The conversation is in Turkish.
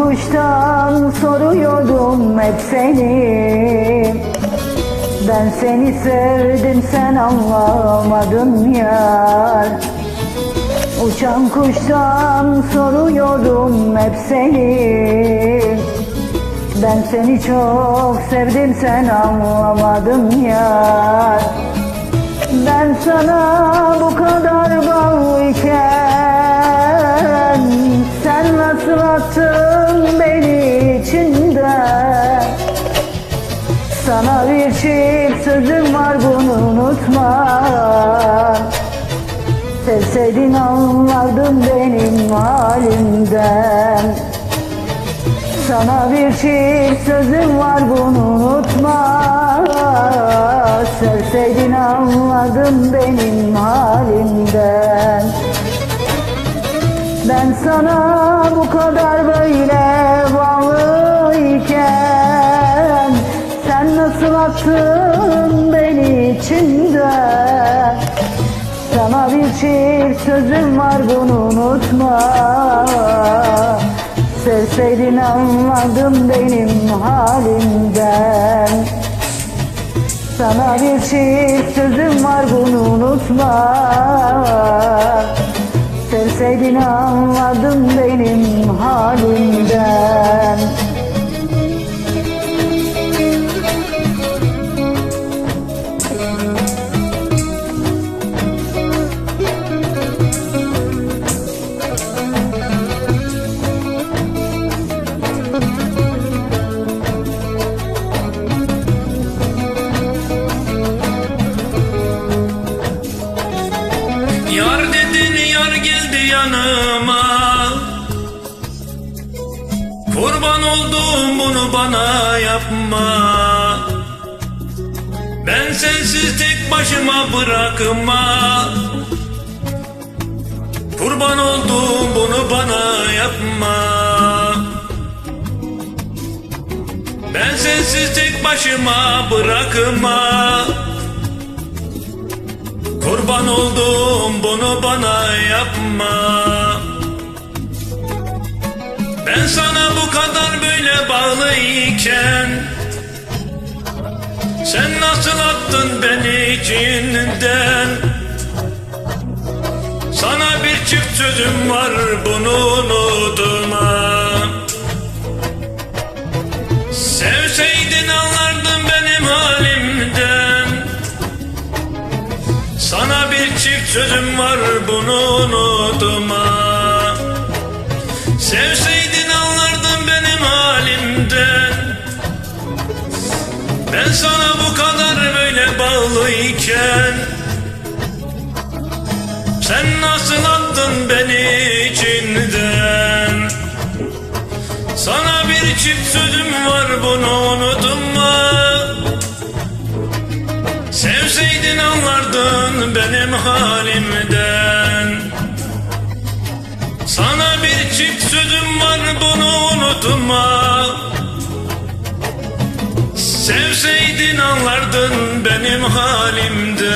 kuştan soruyordum hep seni. Ben seni sevdim sen anlamadın yar. Uçan kuştan soruyordum hep seni. Ben seni çok sevdim sen anlamadın yar. Ben sana bu kadar bağlıyken Sen nasıl attın Sana bir çift sözüm var bunu unutma. Sevseydin anlardın benim halimden. Sana bir çift sözüm var bunu unutma. Sevseydin anladın benim halimden. Ben sana bu kadar böyle Sen nasıl attın beni içinden Sana bir çift sözüm var bunu unutma. Sevseydin anladım benim halimden. Sana bir çift sözüm var bunu unutma. Sevseydin anladım benim halimden yanıma Kurban oldum bunu bana yapma. Ben sensiz tek başıma bırakma. Kurban oldum bunu bana yapma. Ben sensiz tek başıma bırakma. Kurban oldum bunu bana yapma Ben sana bu kadar böyle bağlıyken Sen nasıl attın beni içinden Sana bir çift sözüm var bunu unutma. Sevseydin anlardın benim halimden. Sana bir çift sözüm var bunu unutma. Sevseydin Sana bu kadar böyle bağlıyken Sen nasıl attın beni içinden? Sana bir çift sözüm var bunu unutma Sevseydin anlardın benim halimden. Sana bir çift sözüm var bunu unutma Sevseydin anlardın benim halimden